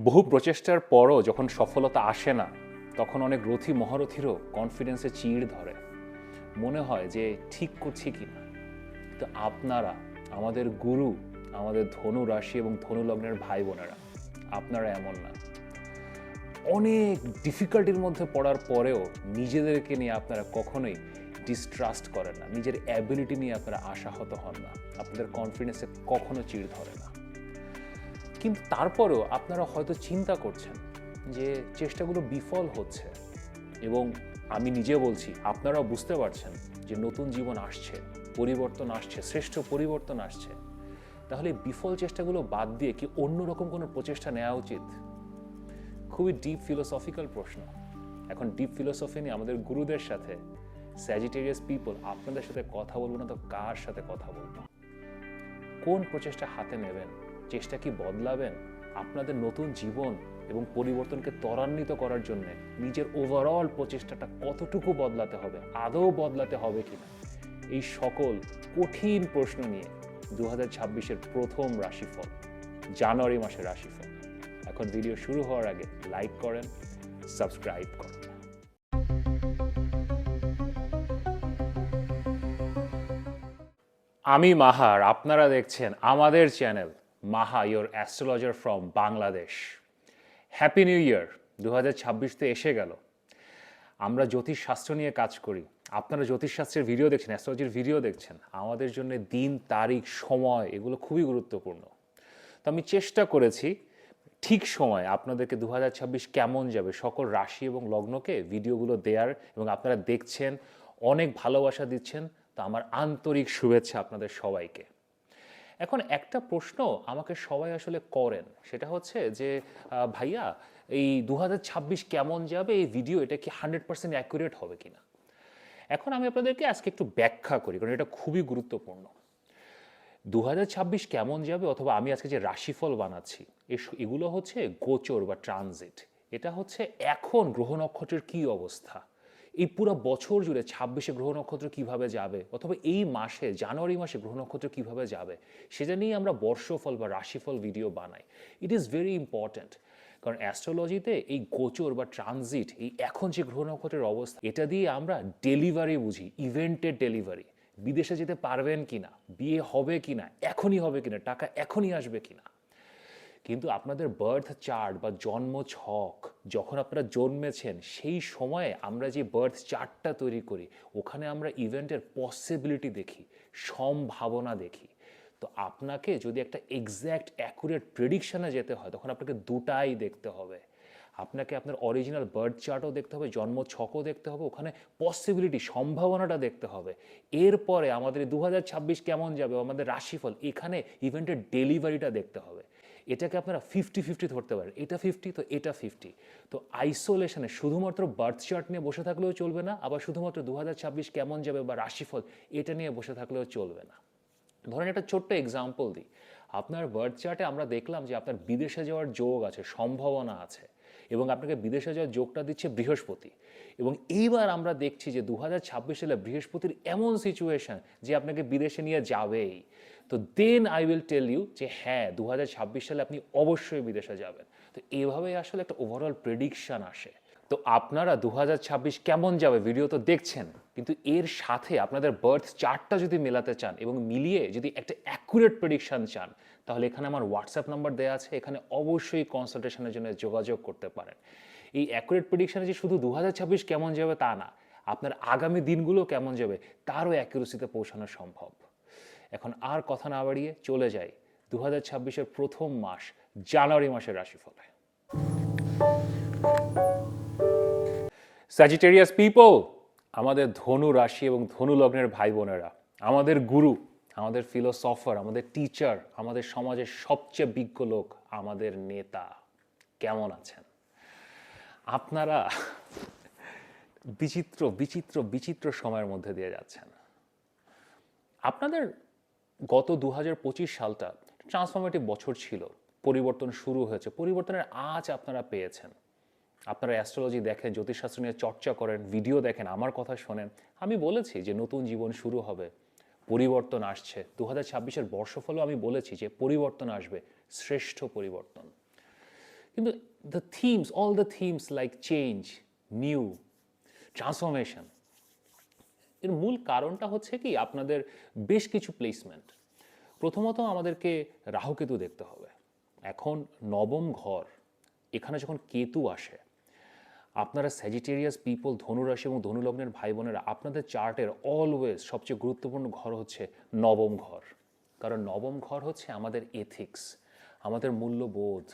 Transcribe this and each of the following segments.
বহু প্রচেষ্টার পরও যখন সফলতা আসে না, তখন অনেক রথী মহারথীরও কনফিডেন্সে চিড় ধরে। মনে হয় যে ঠিক করছি কি না। তো আপনারা, আমাদের গুরু, আমাদের ধনু রাশি এবং ধনু লগ্নের ভাই বোনেরা আপনারা এমন না। অনেক ডিফিকাল্টির মধ্যে পড়ার পরেও নিজেদেরকে নিয়ে আপনারা কখনোই ডিস্ট্রাস্ট করেন না। নিজের অ্যাবিলিটি নিয়ে আপনারা আশাহত হন না। আপনাদের কনফিডেন্সে কখনো চিড় ধরে না। কিন্তু তারপরেও আপনারা হয়তো চিন্তা করছেন যে চেষ্টাগুলো বিফল হচ্ছে। এবং আমি নিজে বলছি, আপনারাও বুঝতে পারছেন যে নতুন জীবন আসছে, পরিবর্তন আসছে, শ্রেষ্ঠ পরিবর্তন আসছে। তাহলে বিফল চেষ্টাগুলো বাদ দিয়ে কি অন্যরকম কোনো প্রচেষ্টা নেওয়া উচিত? খুবই ডিপ ফিলোসফিক্যাল প্রশ্ন। এখন ডিপ ফিলোসফি নিয়ে আমাদের গুরুদের সাথে স্যাজিটেরিয়াস পিপল আপনাদের সাথে কথা বলব না তো কার সাথে কথা বলব? কোন প্রচেষ্টা হাতে নেবেন? চেষ্টা কি বদলাবেন? আপনাদের নতুন জীবন এবং পরিবর্তনকে ত্বরান্বিত করার জন্য নিজের ওভারঅল প্রচেষ্টাটা কতটুকু বদলাতে হবে, আদৌ বদলাতে হবে কিনা? এই সকল কঠিন প্রশ্ন নিয়ে দু হাজার ছাব্বিশের প্রথম রাশিফল, জানুয়ারি মাসের রাশিফল। এখন ভিডিও শুরু হওয়ার আগে লাইক করেন সাবস্ক্রাইব করেন। আমি মাহার, আপনারা দেখছেন আমাদের channel Maha your astrologer from Bangladesh happy new year দু হাজার তো এসে গেল। আমরা জ্যোতিষশাস্ত্র নিয়ে কাজ করি। আপনারা জ্যোতিষশাস্ত্রের ভিডিও দেখছেন অ্যাস্ট্রোলজির ভিডিও দেখছেন। আমাদের জন্য দিন, তারিখ, সময়, এগুলো খুবই গুরুত্বপূর্ণ। তো আমি চেষ্টা করেছি, ঠিক সময় আপনাদেরকে দু হাজার ছাব্বিশ কেমন যাবে, সকল রাশি এবং লগ্নকে ভিডিওগুলো দেওয়ার এবং আপনারা দেখছেন, অনেক ভালোবাসা দিচ্ছেন। তো আমার আন্তরিক শুভেচ্ছা আপনাদের সবাইকে। এখন একটা প্রশ্ন আমাকে সবাই আসলে করেন। সেটা হচ্ছে যে ভাইয়া, এই দু হাজার ছাব্বিশ কেমন যাবে? এই ভিডিও এটা কি হান্ড্রেড পার্সেন্ট অ্যাকুরেট হবে কিনা? এখন আমি আপনাদেরকে আজকে একটু ব্যাখ্যা করি, কারণ এটা খুবই গুরুত্বপূর্ণ। দু হাজার ছাব্বিশ কেমন যাবে? অথবা আমি আজকে যে রাশিফল বানাচ্ছি এগুলো হচ্ছে গোচর বা ট্রানজিট এটা হচ্ছে এখন গ্রহ নক্ষত্রের কী অবস্থা? এই পুরো বছর জুড়ে ছাব্বিশে গ্রহ নক্ষত্র কীভাবে যাবে? অথবা এই মাসে, জানুয়ারি মাসে গ্রহ নক্ষত্র কীভাবে যাবে? সেটা নিয়ে আমরা বর্ষফল বা রাশিফল ভিডিও বানাই। ইট ইজ ভেরি ইম্পর্ট্যান্ট কারণ অ্যাস্ট্রোলজিতে এই গোচর বা ট্রানজিট এই এখন যে গ্রহ নক্ষত্রের অবস্থা, এটা দিয়ে আমরা ডেলিভারি বুঝি ইভেন্টের ডেলিভারি বিদেশে যেতে পারবেন কিনা, বিয়ে হবে কিনা, এখনই হবে কিনা, টাকা এখনই আসবে কিনা। কিন্তু আপনাদের বার্থ চার্ট বা জন্ম ছক যখন আপনারা জন্মেছেন, সেই সময়ে আমরা যে বার্থ চার্টটা তৈরি করি, ওখানে আমরা ইভেন্টের পসিবিলিটি দেখি, সম্ভাবনা দেখি। তো আপনাকে যদি একটা এক্স্যাক্ট অ্যাকুরেট প্রেডিকশানে যেতে হয়, তখন আপনাকে দুটাই দেখতে হবে। আপনাকে আপনার অরিজিনাল বার্থ চার্টও দেখতে হবে, জন্ম ছকও দেখতে হবে, ওখানে পসিবিলিটি সম্ভাবনাটা দেখতে হবে। এরপরে আমাদের দু হাজার ছাব্বিশ কেমন যাবে, আমাদের রাশিফল, এখানে ইভেন্টের ডেলিভারিটা দেখতে হবে। এটাকে আপনারা ফিফটি ফিফটি ধরতে পারেন। এটা ফিফটি তো এটা ফিফটি তো আইসোলেশনে শুধুমাত্র বার্থ চার্ট নিয়ে বসে থাকলেও চলবে না, আবার শুধুমাত্র দু হাজার ছাব্বিশ কেমন যাবে বা রাশিফল, এটা নিয়ে বসে থাকলেও চলবে না। ধরেন একটা ছোট্ট এক্সাম্পল দিই। আপনার বার্থ চার্টে আমরা দেখলাম যে আপনার বিদেশে যাওয়ার যোগ আছে, সম্ভাবনা আছে, এবং আপনাকে বিদেশে যাওয়ার যোগটা দিচ্ছে বৃহস্পতি। এবং এইবার আমরা দেখছি যে দু হাজার ছাব্বিশ সালে বৃহস্পতির এমন সিচুয়েশন যে আপনাকে বিদেশে নিয়ে যাবেই। তো then I will tell you যে হ্যাঁ দু হাজার ছাব্বিশ সালে আপনি অবশ্যই বিদেশে যাবেন। তো এইভাবেই আসলে একটা ওভারঅল প্রেডিকশন আসে। তো আপনারা দু হাজার ছাব্বিশ কেমন যাবে? ভিডিও তো দেখছেন, কিন্তু এর সাথে আপনাদের বার্থ চার্টটা যদি মেলাতে চান এবং মিলিয়ে যদি একটা অ্যাকুরেট প্রেডিকশন চান, তাহলে এখানে আমার হোয়াটসঅ্যাপ নাম্বার দেওয়া আছে, এখানে অবশ্যই কনসালটেশনের জন্য যোগাযোগ করতে পারেন। এই অ্যাকুরেট প্রেডিকশানে যে শুধু দু হাজার ছাব্বিশ কেমন যাবে তা না, আপনার আগামী দিনগুলো কেমন যাবে, তারও অ্যাকুরেসিতে পৌঁছানো সম্ভব। এখন আর কথা না বাড়িয়ে চলে যাই দু হাজার প্রথম মাস, জানুয়ারি মাসের রাশিফলে। স্যাজিটেরিয়াস পিপল আমাদের ধনু রাশি এবং ধনু লগ্নের ভাই বোনেরা আমাদের গুরু, আমাদের ফিলোসফার আমাদের টিচার আমাদের সমাজের সবচেয়ে বিজ্ঞ লোক, আমাদের নেতা, কেমন আছেন? আপনারা বিচিত্র বিচিত্র বিচিত্র সময়ের মধ্যে দিয়ে যাচ্ছেন। আপনাদের গত দু হাজার পঁচিশ সালটা ট্রান্সফরমেটিভ বছর ছিল। পরিবর্তন শুরু হয়েছে। পরিবর্তনের আজ আপনারা পেয়েছেন। আপনারা অ্যাস্ট্রোলজি দেখেন, জ্যোতিষশাস্ত্র নিয়ে চর্চা করেন ভিডিও দেখেন, আমার কথা শোনেন। আমি বলেছি যে নতুন জীবন শুরু হবে। পরিবর্তন আসছে। দু হাজার ছাব্বিশের বর্ষফলও আমি বলেছি যে পরিবর্তন আসবে। শ্রেষ্ঠ পরিবর্তন। কিন্তু the themes all the themes like change new transformation এর মূল কারণটা হচ্ছে কি? আপনাদের বেশ কিছু প্লেসমেন্ট প্রথমত আমাদেরকে রাহুকেতু দেখতে হবে। এখন নবম ঘর, এখানে যখন কেতু আসে, আপনারা স্যাজিটেরিয়াস পিপল ধনুরাশি এবং ধনুলগ্নের ভাই বোনেরা আপনাদের চার্টের অলওয়েজ সবচেয়ে গুরুত্বপূর্ণ ঘর হচ্ছে নবম ঘর। কারণ নবম ঘর হচ্ছে আমাদের এথিক্স আমাদের মূল্যবোধ,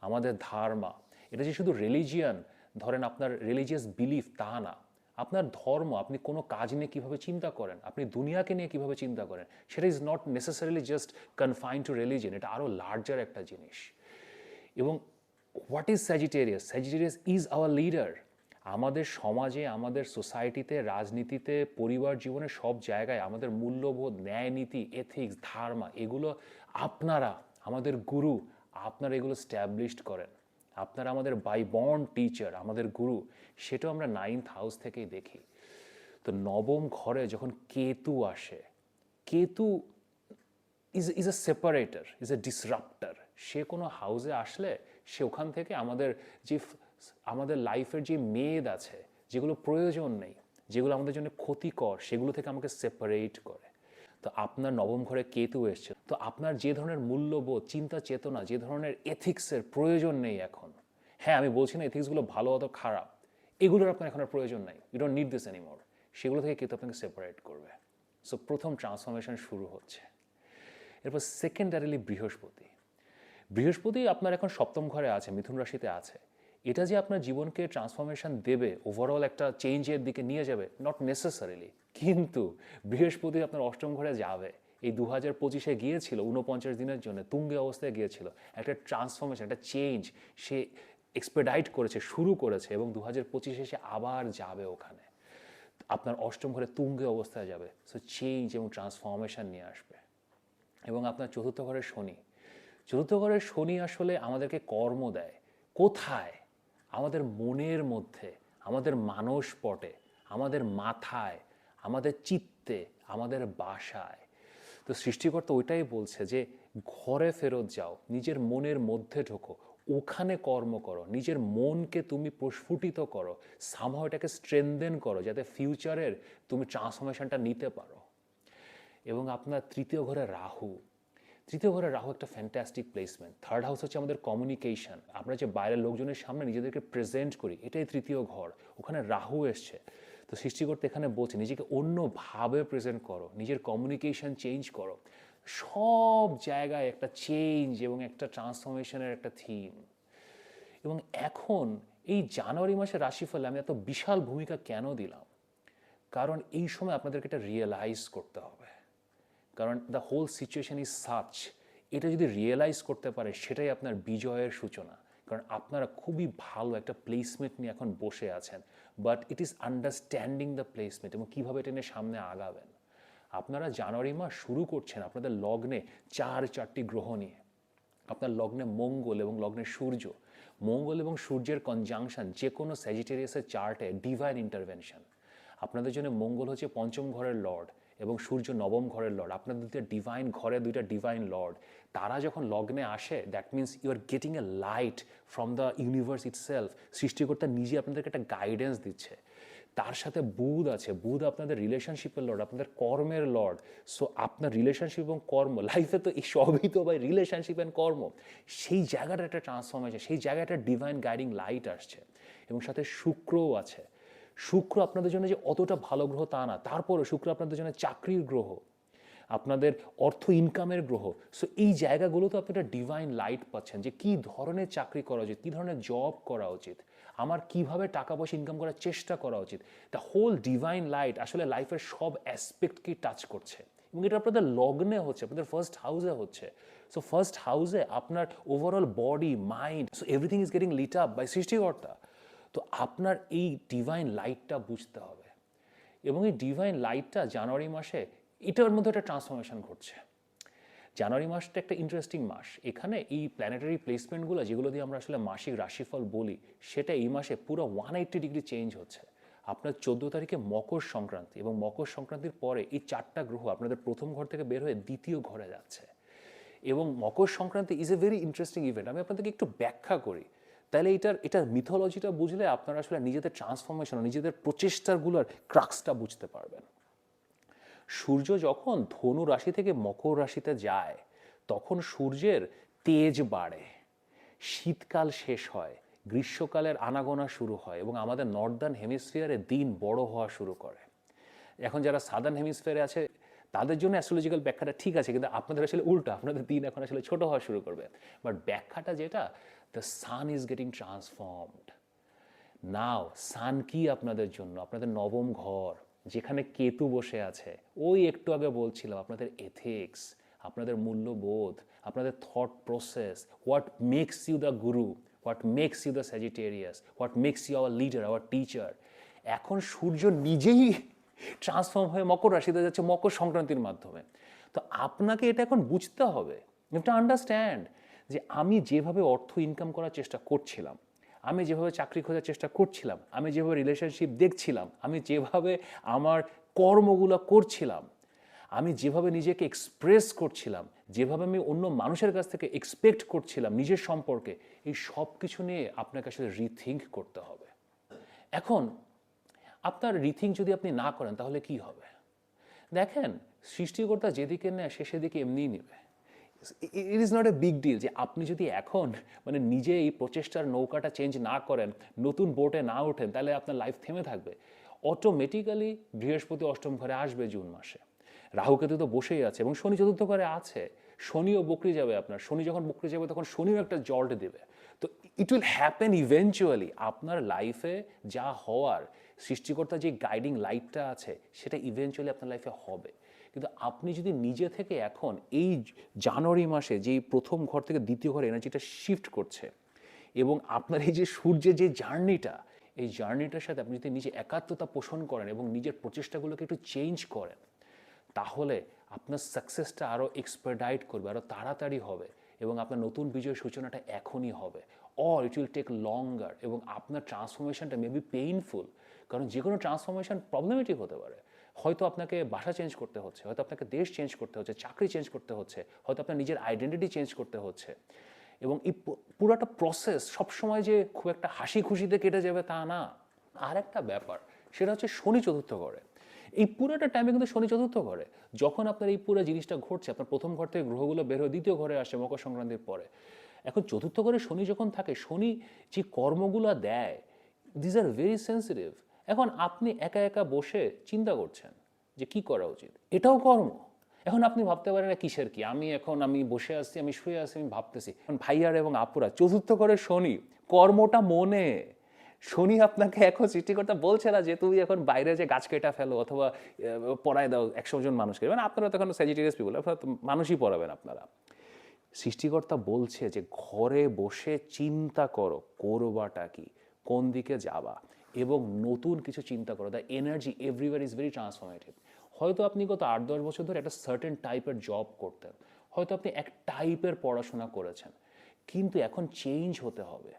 আমাদের ধারমা। এটা যে শুধু রিলিজিয়ান ধরেন আপনার রিলিজিয়াস বিলিফ তা না। আপনার ধর্ম, আপনি কোনো কাজ নিয়ে কীভাবে চিন্তা করেন, আপনি দুনিয়াকে নিয়ে কীভাবে চিন্তা করেন, সেটা is not necessarily just confine to religion এটা আরও লার্জার একটা জিনিস। এবং what is Sagittarius Sagittarius is our leader আমাদের সমাজে, আমাদের সোসাইটিতে রাজনীতিতে, পরিবার জীবনে সব জায়গায় আমাদের মূল্যবোধ, ন্যায় নীতি এথিক্স ধারমা এগুলো আপনারা, আমাদের গুরু, আপনারা এগুলো স্ট্যাবলিশড করেন। আপনারা আমাদের বাই বন্ড টিচার আমাদের গুরু, সেটাও আমরা নাইন্থ হাউস থেকেই দেখি। তো নবম ঘরে যখন কেতু আসে, Ketu is is a separator is a disruptor সে কোনো হাউসে আসলে, সে ওখান থেকে আমাদের যে আমাদের লাইফের যে মেদ আছে, যেগুলো প্রয়োজন নেই, যেগুলো আমাদের জন্য ক্ষতিকর, সেগুলো থেকে আমাকে সেপারেট করে। তো আপনার নবম ঘরে কেতু এসছে? তো আপনার যে ধরনের মূল্যবোধ, চিন্তা চেতনা, যে ধরনের এথিক্সের প্রয়োজন নেই এখন। হ্যাঁ আমি বলছি না এথিক্সগুলো ভালো অত খারাপ। এগুলোর আপনার এখন আর প্রয়োজন নাই। You don't need this anymore সেগুলো থেকে কেতু আপনাকে সেপারেট করবে। সো প্রথম ট্রান্সফরমেশন শুরু হচ্ছে। এরপর সেকেন্ডারিলি বৃহস্পতি। বৃহস্পতি আপনার এখন সপ্তম ঘরে আছে, মিথুন রাশিতে আছে। এটা যে আপনার জীবনকে ট্রান্সফরমেশন দেবে ওভারঅল একটা চেঞ্জের দিকে নিয়ে যাবে নট নেসেসারিলি কিন্তু বৃহস্পতি আপনার অষ্টম ঘরে যাবে। এই দু হাজার পঁচিশে গিয়েছিল উনপঞ্চাশ দিনের জন্য, তুঙ্গে অবস্থায় গিয়েছিল। একটা ট্রান্সফরমেশন একটা চেঞ্জ সে এক্সপেডাইট করেছে, শুরু করেছে এবং দু হাজার পঁচিশে সে আবার যাবে ওখানে। আপনার অষ্টম ঘরে তুঙ্গে অবস্থায় যাবে। সো চেঞ্জ এবং ট্রান্সফরমেশন নিয়ে আসবে। এবং আপনার চতুর্থ ঘরের শনি। চতুর্থ ঘরের শনি আসলে আমাদেরকে কর্ম দেয়। কোথায়? আমাদের মনের মধ্যে, আমাদের মানস পটে আমাদের মাথায়, আমাদের চিত্তে, আমাদের বাসায়। তো সৃষ্টিকর্তা ওইটাই বলছে যে, ঘরে ফেরত যাও, নিজের মনের মধ্যে ঢোকো, ওখানে কর্ম করো, নিজের মনকে তুমি প্রস্ফুটিত করো সামহ এটাকে স্ট্রেনদেন করো, যাতে ফিউচারের তুমি ট্রান্সফরমেশনটা নিতে পারো। এবং আপনার তৃতীয় ঘরে রাহু। তৃতীয় ঘরে রাহু একটা ফ্যান্টাস্টিক প্লেসমেন্ট থার্ড হাউস হচ্ছে আমাদের কমিউনিকেশন আমরা যে বাইরের লোকজনের সামনে নিজেদেরকে প্রেজেন্ট করি, এটাই তৃতীয় ঘর। ওখানে রাহু এসছে। তো সৃষ্টিকর্তা এখানে বলছে, নিজেকে অন্যভাবে প্রেজেন্ট করো, নিজের কমিউনিকেশন চেঞ্জ করো। সব জায়গায় একটা চেঞ্জ এবং একটা ট্রান্সফরমেশনের একটা থিম এবং এখন, এই জানুয়ারি মাসের রাশিফলে আমি এত বিশাল ভূমিকা কেন দিলাম? কারণ এই সময় আপনাদেরকে এটা রিয়েলাইজ করতে হবে। কারণ the whole situation is such এটা যদি রিয়েলাইজ করতে পারে, সেটাই আপনার বিজয়ের সূচনা। কারণ আপনারা খুবই ভালো একটা প্লেসমেন্ট নিয়ে এখন বসে আছেন but it is understanding the placement এবং কীভাবে এটা নিয়ে সামনে আগাবেন। আপনারা জানুয়ারি মাস শুরু করছেন আপনাদের লগ্নে চার চারটি গ্রহ নিয়ে। আপনার লগ্নে মঙ্গল এবং লগ্নে সূর্য। মঙ্গল এবং সূর্যের কনজাংশন যে কোনো স্যাজিটেরিয়াসের চার্টে ডিভাইন ইন্টারভেনশন আপনাদের জন্য মঙ্গল হচ্ছে পঞ্চম ঘরের লর্ড এবং সূর্য নবম ঘরের লর্ড আপনাদের দুইটা ডিভাইন ঘরে দুইটা ডিভাইন লর্ড তারা যখন লগ্নে আসে that means you are getting a light from the universe itself সৃষ্টিকর্তা নিজে আপনাদেরকে একটা গাইডেন্স দিচ্ছে। তার সাথে বুধ আছে। বুধ আপনাদের রিলেশনশিপের লর্ড আপনাদের কর্মের লর্ড সো আপনার রিলেশনশিপ এবং কর্ম লাইফে তো এই সবই তো ভাই রিলেশনশিপ অ্যান্ড কর্ম। সেই জায়গাটা একটা ট্রান্সফর্ম আছে সেই জায়গায় একটা ডিভাইন গাইডিং লাইট আসছে। এবং সাথে শুক্রও আছে। শুক্র আপনাদের জন্য যে অতটা ভালো গ্রহ তা না তারপরে শুক্র আপনাদের জন্য চাকরির গ্রহ, আপনাদের অর্থ ইনকামের গ্রহ সো এই জায়গাগুলোতে আপনি একটা ডিভাইন লাইট পাচ্ছেন যে কী ধরনের চাকরি করা উচিত, কী ধরনের জব করা উচিত, আমার কীভাবে টাকা পয়সা ইনকাম করার চেষ্টা করা উচিত দ্য হোল ডিভাইন লাইট আসলে লাইফের সব অ্যাসপেক্টকেই টাচ করছে, এবং এটা আপনাদের লগ্নে হচ্ছে, আপনাদের ফার্স্ট হাউসে হচ্ছে সো ফার্স্ট হাউসে আপনার overall body mind so everything is getting lit up by সৃষ্টিকর্তা তো আপনার এই ডিভাইন লাইটটা বুঝতে হবে। এবং এই ডিভাইন লাইটটা জানুয়ারি মাসে, এটার মধ্যে একটা ট্রান্সফরমেশন ঘটছে। জানুয়ারি মাসটা একটা ইন্টারেস্টিং মাস। এখানে এই প্ল্যানেটারি প্লেসমেন্টগুলো যেগুলো দিয়ে আমরা আসলে মাসিক রাশিফল বলি, সেটা এই মাসে পুরো ওয়ান এইট্টি ডিগ্রি চেঞ্জ হচ্ছে। আপনার চোদ্দ তারিখে মকর সংক্রান্তি এবং মকর সংক্রান্তির পরে এই চারটা গ্রহ আপনাদের প্রথম ঘর থেকে বের হয়ে দ্বিতীয় ঘরে যাচ্ছে। এবং Makar Sankranti is a very interesting event আমি আপনাদেরকে একটু ব্যাখ্যা করি। তাহলে এটার এটার মিথোলজিটা বুঝলে আপনারা আসলে নিজেদের ট্রান্সফরমেশন নিজেদের প্রচেষ্টাগুলোর ক্রাক্সটা বুঝতে পারবেন। সূর্য যখন ধনু রাশি থেকে মকর রাশিতে যায়, তখন সূর্যের তেজ বাড়ে, শীতকাল শেষ হয়, গ্রীষ্মকালের আনাগোনা শুরু হয় এবং আমাদের নর্দার্ন হেমিসফিয়ারে দিন বড় হওয়া শুরু করে। এখন যারা সাদার্ন হেমিসফিয়ারে আছে, তাদের জন্য অ্যাস্ট্রোলজিক্যাল ব্যাখ্যাটা ঠিক আছে, কিন্তু আপনাদের আসলে উল্টো, আপনাদের দিন এখন আসলে ছোট হওয়া শুরু করবে। বাট ব্যাখ্যাটা যেটা the sun is getting transformed now sun কি আপনাদের জন্য? আপনাদের নবম ঘর, যেখানে কেতু বসে আছে, ওই একটু আগে বলছিলাম, আপনাদের এথিক্স আপনাদের মূল্যবোধ, আপনাদের thought process what makes you the guru what makes you the Sagittarius what makes you our leader our teacher এখন সূর্য নিজেই ট্রান্সফর্ম হয়ে মকর রাশিতে যাচ্ছে মকর সংক্রান্তির মাধ্যমে। তো আপনাকে এটা এখন বুঝতে হবে। একটা আন্ডারস্ট্যান্ড যে আমি যেভাবে অর্থ ইনকাম করার চেষ্টা করছিলাম, আমি যেভাবে চাকরি খোঁজার চেষ্টা করছিলাম, আমি যেভাবে রিলেশনশিপ দেখছিলাম, আমি যেভাবে আমার কর্মগুলো করছিলাম, আমি যেভাবে নিজেকে এক্সপ্রেস করছিলাম, যেভাবে আমি অন্য মানুষের কাছ থেকে এক্সপেক্ট করছিলাম নিজের সম্পর্কে, এই সব কিছু নিয়ে আপনাকে আসলে রিথিঙ্ক করতে হবে। এখন, আপনার রিথিঙ্ক যদি আপনি না করেন তাহলে কি হবে? দেখেন, সৃষ্টিকর্তা যেদিকে নেয় সে সেদিকে এমনিই নেবে। It is not a big deal যে আপনি যদি এখন মানে নিজে এই প্রচেষ্টার নৌকাটা চেঞ্জ না করেন, নতুন বোটে না ওঠেন, তাহলে আপনার লাইফ থেমে থাকবে। অটোমেটিক্যালি বৃহস্পতি অষ্টম ঘরে আসবে জুন মাসে। রাহুকেতু তো বসেই আছে এবং শনি চতুর্থ ঘরে আছে। শনিও বকরি যাবে আপনার। শনি যখন বকরি যাবে তখন শনিও একটা জল্ট দেবে। তো ইট উইল হ্যাপেন ইভেনচুয়ালি আপনার লাইফে যা হওয়ার, সৃষ্টিকর্তা যে গাইডিং লাইটটা আছে, সেটা ইভেনচুয়ালি আপনার লাইফে হবে। কিন্তু আপনি যদি নিজে থেকে এখন এই জানুয়ারি মাসে যেই প্রথম ঘর থেকে দ্বিতীয় ঘরে এনার্জিটা শিফট করছে এবং আপনার এই যে সূর্যের যে জার্নিটা এই জার্নিটার সাথে আপনি যদি নিজে একাত্মতা পোষণ করেন এবং নিজের প্রচেষ্টাগুলোকে একটু চেঞ্জ করেন, তাহলে আপনার সাকসেসটা আরও এক্সপার্ডাইট করবে আরও তাড়াতাড়ি হবে এবং আপনার নতুন বিজয়ের সূচনাটা এখনই হবে। Or it will take longer এবং আপনার ট্রান্সফরমেশনটা মেবি পেইনফুল কারণ যে কোনো ট্রান্সফরমেশন প্রবলেমেটিক হতে পারে। হয়তো আপনাকে বাসা চেঞ্জ করতে হচ্ছে, হয়তো আপনাকে দেশ চেঞ্জ করতে হচ্ছে, চাকরি চেঞ্জ করতে হচ্ছে, হয়তো আপনার নিজের আইডেন্টিটি চেঞ্জ করতে হচ্ছে। এবং এই পুরাটা প্রসেস সবসময় যে খুব একটা হাসি খুশিতে কেটে যাবে তা না। আর একটা ব্যাপার, সেটা হচ্ছে শনি চতুর্থ ঘরে। এই পুরোটা টাইমে কিন্তু শনি চতুর্থ ঘরে। যখন আপনার এই পুরো জিনিসটা ঘটছে, আপনার প্রথম ঘর থেকে গ্রহগুলো বের হয়ে দ্বিতীয় ঘরে আসে মকর সংক্রান্তির পরে। এখন চতুর্থ ঘরে শনি যখন থাকে, শনি যে কর্মগুলো দেয় দিজ আর ভেরি সেন্সিটিভ এখন আপনি একা একা বসে চিন্তা করছেন যে কি করা উচিত? এটাও কর্ম। এখন আপনি ভাবতে পারেন না কিসের কি? আমি এখন, আমি বসে আছি, আমি শুয়ে আছি, আমি ভাবতেছি। এখন ভাইয়ার এবং আপুরা, চতুর্থ করে শনি, কর্মটা মনে। শনি আপনাকে এখন সৃষ্টিকর্তা বলছে না যে, তুমি এখন বাইরে যে গাছ কেটা ফেলো অথবা পড়ায় দাও একশো জন মানুষকে। মানে আপনারা তখন স্যাজিটেরিয়াস পিপুল আপনারা মানুষই পড়াবেন আপনারা। সৃষ্টিকর্তা বলছে যে, ঘরে বসে চিন্তা করো, করবাটা কি? কোন দিকে যাবা? এবং নতুন কিছু চিন্তা করো the energy everywhere is very transformative হয়তো আপনি গত আট, দশ বছর ধরে একটা সার্টেন টাইপের জব করতেন, হয়তো আপনি এক টাইপের পড়াশোনা করেছেন, কিন্তু এখন চেঞ্জ হতে হবে,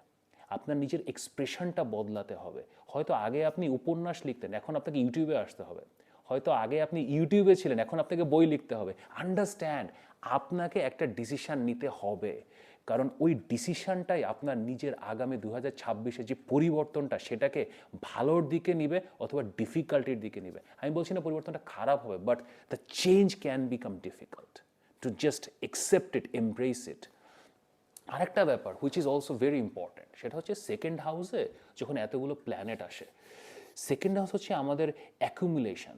আপনার নিজের এক্সপ্রেশনটা বদলাতে হবে। হয়তো আগে আপনি উপন্যাস লিখতেন, এখন আপনাকে ইউটিউবে আসতে হবে। হয়তো আগে আপনি ইউটিউবে ছিলেন, এখন আপনাকে বই লিখতে হবে। আন্ডারস্ট্যান্ড আপনাকে একটা ডিসিশন নিতে হবে। কারণ ওই ডিসিশনটাই আপনার নিজের আগামী দু হাজার ছাব্বিশে যে পরিবর্তনটা সেটাকে ভালোর দিকে নিবে অথবা ডিফিকাল্টির দিকে নিবে। আমি বলছি না পরিবর্তনটা খারাপ হবে but the change can become difficult to just accept it embrace it আরেকটা ব্যাপার which is also very important সেটা হচ্ছে সেকেন্ড হাউসে যখন এতগুলো প্ল্যানেট আসে সেকেন্ড হাউস হচ্ছে আমাদের অ্যাকুমুলেশন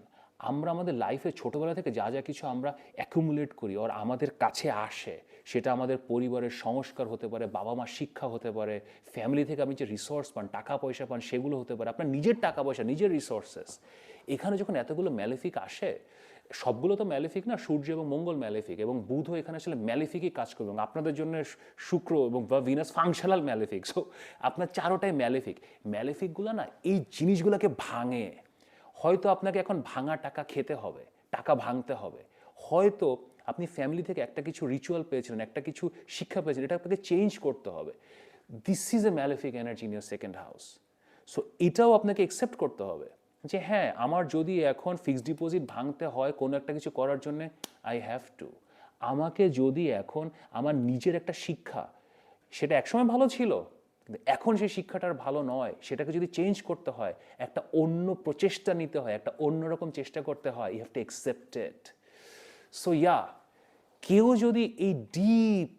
আমরা আমাদের লাইফে ছোটোবেলা থেকে যা যা কিছু আমরা অ্যাকুমুলেট করি ওর আমাদের কাছে আসে সেটা আমাদের পরিবারের সংস্কার হতে পারে, বাবা মার শিক্ষা হতে পারে ফ্যামিলি থেকে আপনি যে রিসোর্স পান, টাকা পয়সা পান, সেগুলো হতে পারে, আপনার নিজের টাকা পয়সা, নিজের রিসোর্সেস এখানে যখন এতগুলো ম্যালিফিক আসে, সবগুলো তো ম্যালিফিক না, সূর্য এবং মঙ্গল ম্যালিফিক এবং বুধও এখানে আসলে ম্যালিফিকই কাজ করবে এবং আপনাদের জন্য শুক্র এবং বা ভিনাস ফাংশনাল ম্যালিফিক সো আপনার চারোটাই ম্যালিফিক ম্যালিফিকগুলো না, এই জিনিসগুলোকে ভাঙে। হয়তো আপনাকে এখন ভাঙা টাকা খেতে হবে, টাকা ভাঙতে হবে। হয়তো আপনি ফ্যামিলি থেকে একটা কিছু রিচুয়াল পেয়েছিলেন, একটা কিছু শিক্ষা পেয়েছিলেন, এটা আপনাকে চেঞ্জ করতে হবে। This is a malefic energy in your second house so এটাও আপনাকে একসেপ্ট করতে হবে যে হ্যাঁ আমার যদি এখন ফিক্সড ডিপোজিট ভাঙতে হয় কোনো একটা কিছু করার জন্যে আই হ্যাভ টু আমাকে যদি এখন আমার নিজের একটা শিক্ষা, সেটা একসময় ভালো ছিল, কিন্তু এখন সেই শিক্ষাটার ভালো নয়। সেটাকে যদি চেঞ্জ করতে হয়, একটা অন্য প্রচেষ্টা নিতে হয়, একটা অন্যরকম চেষ্টা করতে হয় you have to accepted so yeah কেউ যদি এই ডিপ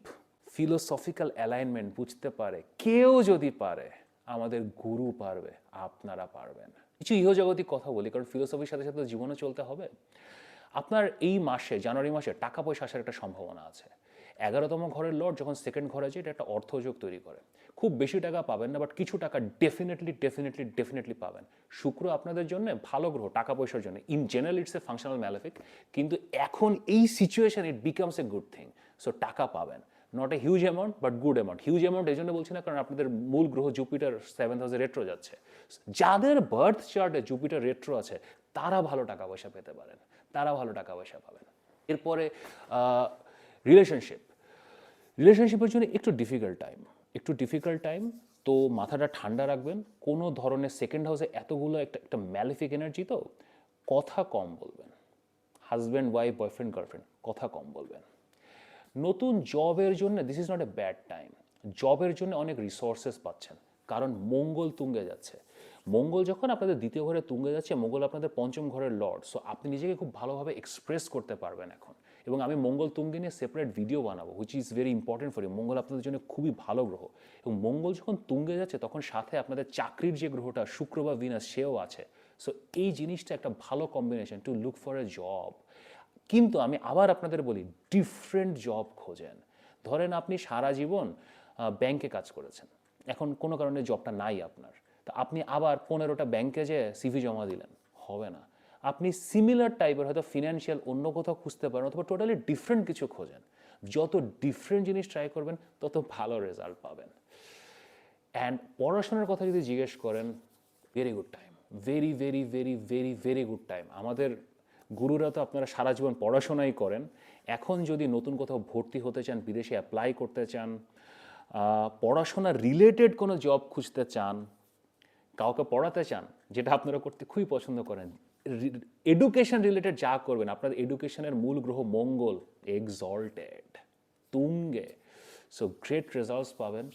ফিলোসফিক্যাল অ্যালাইনমেন্ট বুঝতে পারে, কেউ যদি পারে, আমাদের গুরু পারবে, আপনারা পারবেন। কিছু ইহজগতিক কথা বলি, কারণ ফিলোসফির সাথে সাথে জীবনে চলতে হবে। আপনার এই মাসে, জানুয়ারি মাসে টাকা পয়সা আসার একটা সম্ভাবনা আছে। এগারোতম ঘরের লর্ড যখন সেকেন্ড ঘরে যায়, এটা একটা অর্থযোগ তৈরি করে। খুব বেশি টাকা পাবেন না বাট কিছু টাকা ডেফিনেটলি ডেফিনেটলি ডেফিনেটলি পাবেন। শুক্র আপনাদের জন্য, ভালো গ্রহ, টাকা পয়সার জন্য। In general it's a functional malefic কিন্তু এখন এই situation it becomes a good thing so টাকা পাবেন। Not a huge amount but good amount huge amount এই জন্য বলছি না, কারণ আপনাদের মূল গ্রহ জুপিটার সেভেন হাউসে রেট্রো যাচ্ছে। যাদের বার্থ চার্টে জুপিটার রেট্রো আছে, তারা ভালো টাকা পয়সা পেতে পারেন। তারা ভালো টাকা পয়সা পাবেন। এরপরে রিলেশনশিপ রিলেশনশিপের জন্য একটু ডিফিকাল্ট টাইম একটু ডিফিকাল্ট টাইম তো মাথাটা ঠান্ডা রাখবেন। কোনো ধরনের সেকেন্ড হাউসে এতগুলো একটা একটা ম্যালিফিক এনার্জি তো কথা কম বলবেন। হাজব্যান্ড ওয়াইফ বয়ফ্রেন্ড গার্লফ্রেন্ড কথা কম বলবেন। নতুন জবের জন্য this is not a bad time জবের জন্য অনেক রিসোর্সেস পাচ্ছেন। কারণ মঙ্গল তুঙ্গে যাচ্ছে। মঙ্গল যখন আপনাদের দ্বিতীয় ঘরে তুঙ্গে যাচ্ছে, মঙ্গল আপনাদের পঞ্চম ঘরের লর্ড সো আপনি নিজেকে খুব ভালোভাবে এক্সপ্রেস করতে পারবেন এখন। এবং আমি মঙ্গল তুঙ্গে নিয়ে সেপারেট ভিডিও বানাবো which is very important for you Mangal আপনাদের জন্য খুবই ভালো গ্রহ। এবং মঙ্গল যখন তুঙ্গে যাচ্ছে, তখন সাথে আপনাদের চাকরির যে গ্রহটা, শুক্র বা ভিনাস সেও আছে। সো এই জিনিসটা একটা ভালো combination to look for a job কিন্তু আমি আবার আপনাদের বলি ডিফারেন্ট জব খোঁজেন। ধরেন আপনি সারা জীবন ব্যাংকে কাজ করেছেন। এখন কোনো কারণে জবটা নাই আপনার। তা আপনি আবার পনেরোটা ব্যাংকে যে সিভি জমা দিলেন, হবে না। আপনি সিমিলার টাইপের হয়তো ফিনান্সিয়াল অন্য কোথাও খুঁজতে পারেন অথবা টোটালি ডিফারেন্ট কিছু খোঁজেন। যত ডিফারেন্ট জিনিস ট্রাই করবেন, তত ভালো রেজাল্ট পাবেন। অ্যান্ড পড়াশোনার কথা যদি জিজ্ঞেস করেন very good time very very very very very good time আমাদের গুরুরা তো আপনারা সারা জীবন পড়াশোনাই করেন। এখন যদি নতুন কোথাও ভর্তি হতে চান, বিদেশে অ্যাপ্লাই করতে চান পড়াশোনা রিলেটেড কোনো জব খুঁজতে চান, কাউকে পড়াতে চান, যেটা আপনারা করতে খুবই পছন্দ করেন এডুকেশন রিলেটেড যা করবেন, আপনার এডুকেশনের মূল গ্রহ মঙ্গল এক্সল্টেড তুঙ্গে। সো গ্রেট রেজাল্টস পাবেন।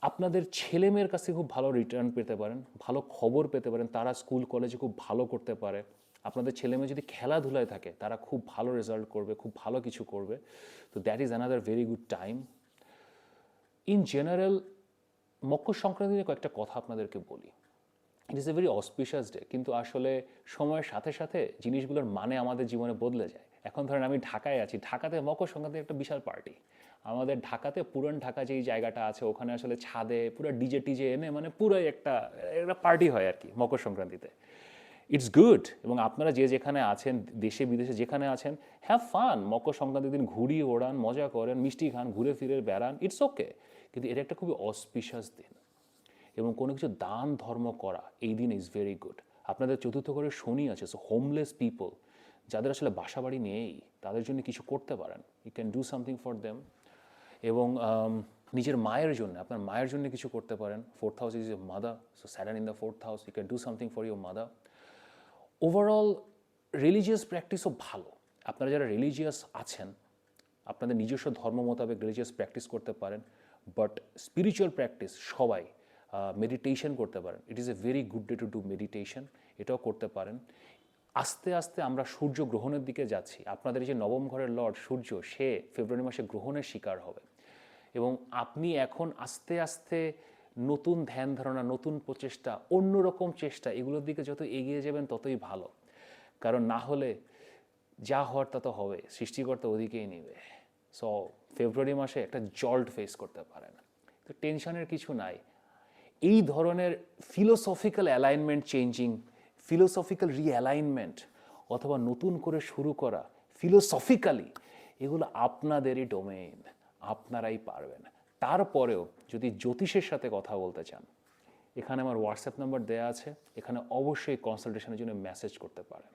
আপনাদের ছেলেমেয়ের কাছে খুব ভালো রিটার্ন পেতে পারেন, ভালো খবর পেতে পারেন, তারা স্কুল কলেজে খুব ভালো করতে পারে। আপনাদের ছেলে মেয়ে যদি খেলাধুলায় থাকে, তারা খুব ভালো রেজাল্ট করবে, খুব ভালো কিছু করবে। তো that is another very good time in general Makar Sankranti নিয়ে কয়েকটা কথা আপনাদেরকে বলি। It is a very auspicious day কিন্তু আসলে সময়ের সাথে সাথে জিনিসগুলোর মানে আমাদের জীবনে বদলে যায়। এখন ধরেন আমি ঢাকায় আছি, ঢাকাতে মকর সংক্রান্তি একটা বিশাল পার্টি আমাদের ঢাকাতে পুরান ঢাকা যেই জায়গাটা আছে, ওখানে আসলে ছাদে পুরো ডিজে টিজে এনে মানে পুরোই একটা একটা পার্টি হয় আর কি মকর সংক্রান্তিতে। ইটস গুড এবং আপনারা যে যেখানে আছেন, দেশে, বিদেশে যেখানে আছেন হ্যাভ ফান মকর সংক্রান্তির দিন ঘুরি ওড়ান, মজা করেন, মিষ্টি খান, ঘুরে ফিরে বেড়ান ইটস ওকে কিন্তু এটা একটা খুবই অসপিশাস দিন। এবং কোনো কিছু দান, ধর্ম করা এই দিন ইজ ভেরি গুড আপনাদের চতুর্থ ঘরে শনি আছে সো হোমলেস পিপল যাদের আসলে বাসা বাড়ি নেই, তাদের জন্য কিছু করতে পারেন। You can do something for them এবং নিজের মায়ের জন্য, আপনার মায়ের জন্য কিছু করতে পারেন। Fourth house is your mother so Saturn in the fourth house you can do something for your mother overall religious প্র্যাকটিসও ভালো। আপনারা যারা রিলিজিয়াস আছেন, আপনাদের নিজস্ব ধর্ম মোতাবেক রিলিজিয়াস প্র্যাকটিস করতে পারেন বাট স্পিরিচুয়াল প্র্যাকটিস সবাই মেডিটেশন করতে পারেন। It is a very good day to do meditation এটাও করতে পারেন। আস্তে আস্তে আমরা সূর্য গ্রহণের দিকে যাচ্ছি। আপনাদের যে নবম ঘরের লর্ড সূর্য, সে ফেব্রুয়ারি মাসে গ্রহণের শিকার হবে। এবং আপনি এখন আস্তে আস্তে নতুন ধ্যান ধারণা, নতুন প্রচেষ্টা, অন্যরকম চেষ্টা, এগুলোর দিকে যত এগিয়ে যাবেন ততই ভালো। কারণ না হলে যা হওয়ার তা তো হবে, সৃষ্টিকর্তা ওদিকেই নেবে। সো ফেব্রুয়ারি মাসে একটা জল্ট ফেস করতে পারেন। তো টেনশনের কিছু নাই। এই ধরনের philosophical alignment changing philosophical realignment অথবা নতুন করে শুরু করা ফিলোসফিক্যালি এগুলো আপনাদেরই ডোমেইন আপনারাই পারবেন। তারপরেও যদি জ্যোতিষের সাথে কথা বলতে চান, এখানে আমার হোয়াটসঅ্যাপ নাম্বার দেওয়া আছে, এখানে অবশ্যই কনসালটেশনের জন্য মেসেজ করতে পারেন।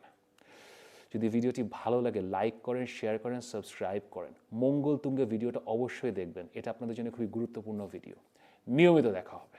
যদি ভিডিওটি ভালো লাগে লাইক করেন শেয়ার করেন সাবস্ক্রাইব করেন। মঙ্গল তুঙ্গে ভিডিওটা অবশ্যই দেখবেন, এটা আপনাদের জন্য খুবই গুরুত্বপূর্ণ ভিডিও নিয়মিত দেখা হবে।